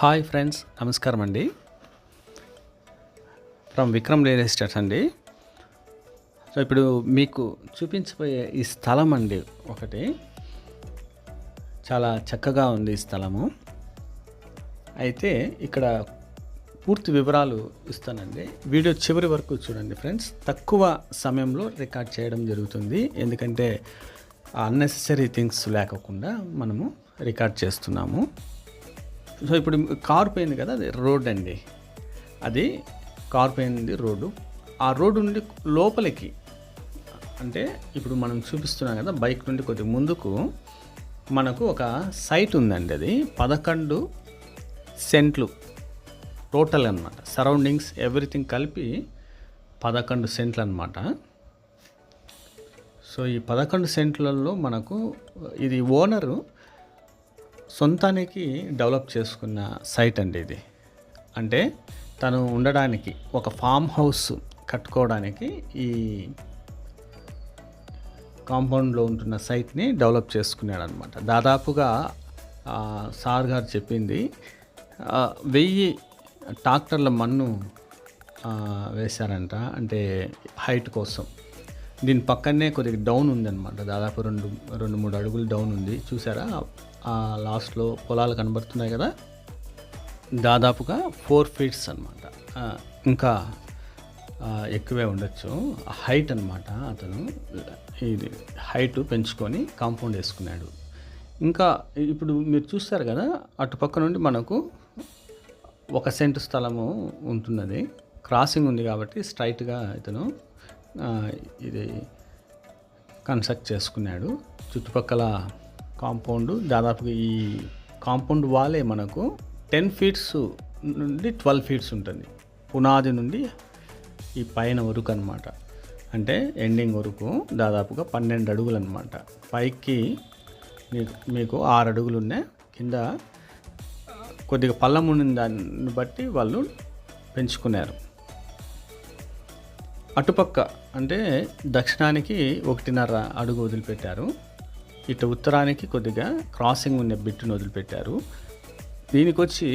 Hi friends నమస్కారం అండి. From Vikram real estate అండి. సో ఇప్పుడు మీకు చూపించబోయే ఈ స్థలం అండి ఒకటి. చాలా చక్కగా ఉంది ఈ స్థలము. అయితే ఇక్కడ పూర్తి వివరాలు ఇస్తానండి. వీడియో చివరి వరకు చూడండి ఫ్రెండ్స్. తక్కువ సమయంలో రికార్డ్ చేయడం జరుగుతుంది. ఎందుకంటే అన్నెసెసరీ థింగ్స్ లేకుండా మనము రికార్డ్ చేస్తున్నాము. సో ఇప్పుడు కారు పోయింది కదా అది రోడ్ అండి. అది కారు పోయింది రోడ్డు. ఆ రోడ్డు నుండి లోపలికి అంటే ఇప్పుడు మనం చూపిస్తున్నాం కదా బైక్ నుండి కొద్దిగా ముందుకు మనకు ఒక సైట్ ఉందండి అది. పదకొండు సెంట్లు టోటల్ అనమాట సరౌండింగ్స్ ఎవ్రీథింగ్ కలిపి పదకొండు సెంట్లు అనమాట సో ఈ పదకొండు సెంట్లలో మనకు ఇది ఓనరు సొంతానికి డెవలప్ చేసుకున్న సైట్ అండి ఇది. అంటే తను ఉండడానికి ఒక ఫామ్ హౌస్ కట్టుకోవడానికి ఈ కాంపౌండ్లో ఉంటున్న సైట్ని డెవలప్ చేసుకున్నాడు అనమాట దాదాపుగా సార్ గారు చెప్పింది వెయ్యి ట్రాక్టర్ల మన్ను వేశారంట. అంటే హైట్ కోసం. దీని పక్కనే కొద్దిగా డౌన్ ఉందన్నమాట. దాదాపు రెండు రెండు మూడు అడుగులు డౌన్ ఉంది. చూసారా? లాస్ట్లో పొలాలు కనబడుతున్నాయి కదా? దాదాపుగా ఫోర్ ఫీట్స్ అనమాట ఇంకా ఎక్కువే ఉండొచ్చు. హైట్ అనమాట అతను. ఇది హైట్ పెంచుకొని కాంపౌండ్ వేసుకున్నాడు. ఇంకా ఇప్పుడు మీరు చూస్తారు కదా అటుపక్క నుండి మనకు ఒక సెంటు స్థలము ఉంటున్నది. క్రాసింగ్ ఉంది కాబట్టి స్ట్రైట్గా ఇతను ఇది కన్స్ట్రక్ట్ చేసుకున్నాడు. చుట్టుపక్కల కాంపౌండ్ దాదాపుగా ఈ కాంపౌండ్ వాలే మనకు టెన్ ఫీట్స్ నుండి ట్వెల్వ్ ఫీట్స్ ఉంటుంది. పునాది నుండి ఈ పైన వరకు అనమాట అంటే ఎండింగ్ వరకు దాదాపుగా పన్నెండు అడుగులు అనమాట పైకి మీకు మీకు ఆరు అడుగులు ఉన్నాయి. కింద కొద్దిగా పల్లం ఉన్న దాన్ని బట్టి వాళ్ళు పెంచుకున్నారు. అటుపక్క అంటే దక్షిణానికి ఒకటిన్నర అడుగు వదిలిపెట్టారు. ఇటు ఉత్తరానికి కొద్దిగా క్రాసింగ్ ఉన్న బిట్టును వదిలిపెట్టారు. దీనికి వచ్చి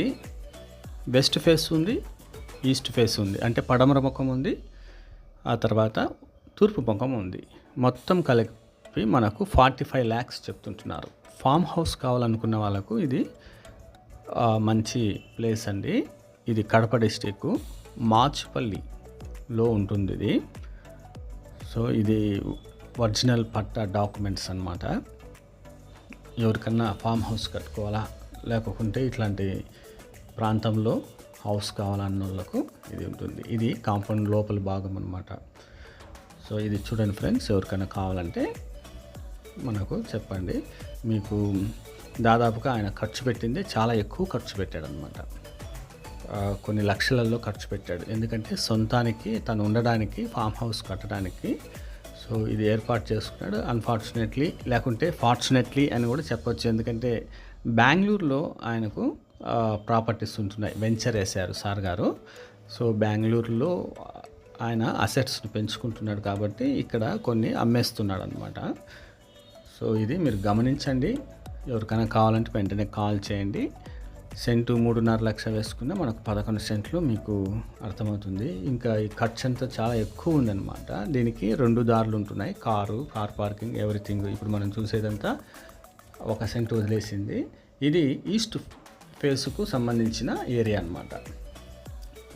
వెస్ట్ ఫేస్ ఉంది ఈస్ట్ ఫేస్ ఉంది. అంటే పడమర ముఖం ఉంది ఆ తర్వాత తూర్పు ముఖం ఉంది. మొత్తం కలిపి మనకు ఫార్టీ ఫైవ్ ల్యాక్స్ చెప్తుంటున్నారు. ఫామ్ హౌస్ కావాలనుకున్న వాళ్ళకు ఇది మంచి ప్లేస్ అండి. ఇది కడప డిస్టిక్ మాచుపల్లిలో ఉంటుంది ఇది సో ఇది ఒరిజినల్ పట్టా డాక్యుమెంట్స్ అన్నమాట. ఎవరికన్నా ఫామ్ హౌస్ కట్టుకోవాలా? లేకుంటే ఇట్లాంటి ప్రాంతంలో హౌస్ కావాలన్న వాళ్ళకు ఇది ఉంటుంది. ఇది కాంపౌండ్ లోపల భాగం అనమాట సో ఇది చూడండి ఫ్రెండ్స్ ఎవరికైనా కావాలంటే మనకు చెప్పండి. మీకు దాదాపుగా ఆయన ఖర్చు పెట్టింది చాలా ఎక్కువ ఖర్చు పెట్టాడు అనమాట కొన్ని లక్షలలో ఖర్చు పెట్టాడు. ఎందుకంటే సొంతానికి తను ఉండడానికి ఫామ్ హౌస్ కట్టడానికి సో ఇది ఏర్పాటు చేసుకున్నాడు. అన్ఫార్చునేట్లీ లేకుంటే ఫార్చునేట్లీ అని కూడా చెప్పొచ్చు. ఎందుకంటే బెంగళూరులో ఆయనకు ప్రాపర్టీస్ ఉంటున్నాయి. వెంచర్ వేశారు సార్ గారు. సో బెంగళూరులో ఆయన అసెట్స్ని పెంచుకుంటున్నాడు కాబట్టి ఇక్కడ కొన్ని అమ్మేస్తున్నాడు అనమాట సో ఇది మీరు గమనించండి. ఎవరికైనా కావాలంటే వెంటనే కాల్ చేయండి. సెంటు మూడున్నర లక్ష వేసుకున్న మనకు పదకొండు సెంట్లు మీకు అర్థమవుతుంది. ఇంకా ఈ ఖర్చు అంతా చాలా ఎక్కువ ఉందన్నమాట. దీనికి రెండు దారులు ఉంటున్నాయి. Car car parking everything. ఇప్పుడు మనం చూసేదంతా ఒక సెంటు వదిలేసింది. ఇది ఈస్ట్ ఫేస్కు సంబంధించిన ఏరియా అన్నమాట.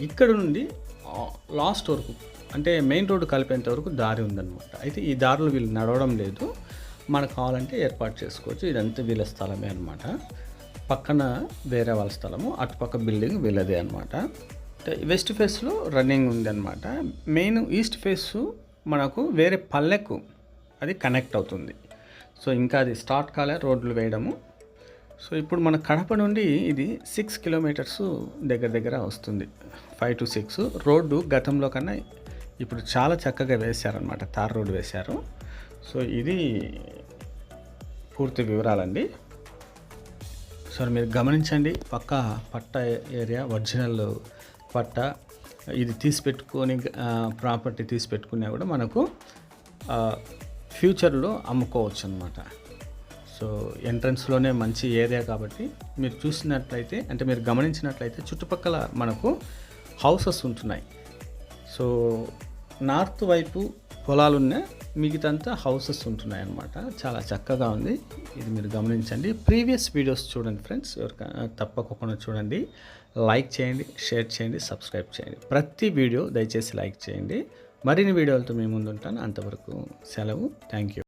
ఇక్కడ నుండి లాస్ట్ వరకు అంటే మెయిన్ రోడ్డు కలిపేంత వరకు దారి ఉందన్నమాట. అయితే ఈ దారిలో వీళ్ళు నడవడం లేదు. మనకు కావాలంటే ఏర్పాటు చేసుకోవచ్చు. ఇదంతా వీళ్ళ స్థలమే అనమాట పక్కన వేరే వాళ్ళ స్థలము అటుపక్క బిల్డింగ్ వీళ్ళదే అనమాట వెస్ట్ ఫేస్లో రన్నింగ్ ఉంది అనమాట మెయిన్ ఈస్ట్ ఫేస్ మనకు వేరే పల్లెకు అది కనెక్ట్ అవుతుంది. సో ఇంకా అది స్టార్ట్ కాలే రోడ్లు వేయడము. సో ఇప్పుడు మన కడప నుండి ఇది సిక్స్ కిలోమీటర్స్ దగ్గర దగ్గర వస్తుంది. ఫైవ్ టు సిక్స్ రోడ్డు గతంలో కన్నా ఇప్పుడు చాలా చక్కగా వేశారనమాట తార్ రోడ్డు వేశారు. సో ఇది పూర్తి వివరాలండి. సో మీరు గమనించండి పక్క పట్ట ఏరియా ఒరిజినల్ పట్ట ఇది తీసి పెట్టుకొని ప్రాపర్టీ తీసి పెట్టుకున్నా కూడా మనకు ఫ్యూచర్లో అమ్ముకోవచ్చు అనమాట సో ఎంట్రన్స్లోనే మంచి ఏరియా కాబట్టి మీరు చూసినట్లయితే అంటే మీరు గమనించినట్లయితే చుట్టుపక్కల మనకు హౌసెస్ ఉంటున్నాయి. సో నార్త్ వైపు పొలాలున్నాయి మిగతంతా హౌసెస్ ఉంటున్నాయి అన్నమాట చాలా చక్కగా ఉంది. ఇది మీరు గమనించండి. ప్రీవియస్ వీడియోస్ చూడండి ఫ్రెండ్స్. ఎవరికైనా తప్పకుండా చూడండి. లైక్ చేయండి షేర్ చేయండి సబ్స్క్రైబ్ చేయండి. ప్రతి వీడియో దయచేసి లైక్ చేయండి. మరిన్ని వీడియోలతో మేము ముందు ఉంటాను అంతవరకు సెలవు. Thank you